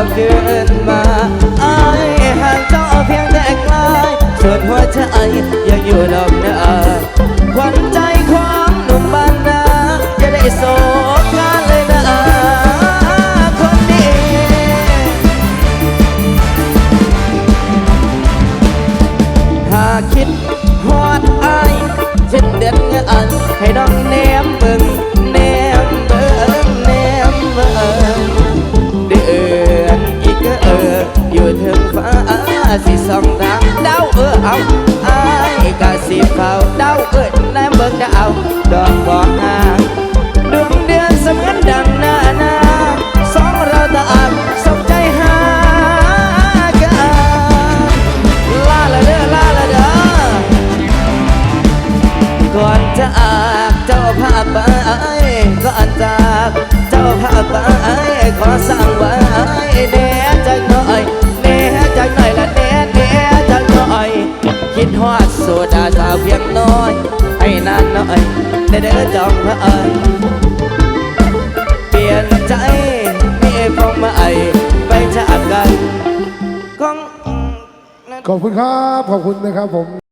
ลับคืนมาไอห่างต่อเพียงแต่ไกลส่วนหัวใจยังอยู่ลมหน้าควันใจความหนุ่มบานนาจะได้โศกงานเลยนะคนดีหากคิดหอดไอายเช่นเด็ดเงินให้น้องเนมเบิ่ง อยู่ถึงฟ้าสิส่องทางดาวเออเอาอายกะสิเฝ้าดาวเอ้ยแนมเบิ่งดาวดอกบอห่างดวงเดือนเสมือนดังหน้านาสองเราต่างสมใจหากันลาละเด้อลาละเด้อก่อนจะอาบเจ้าภาพไปก่อนจากเจ้าภาพไป ดาสาวเพียงน้อยให้นานหน่อยได้เด้อจองพระเอิญเปลี่ยนใจมีพงมาไอไปจากกันก้อง ขอบคุณครับ ขอบคุณนะครับผม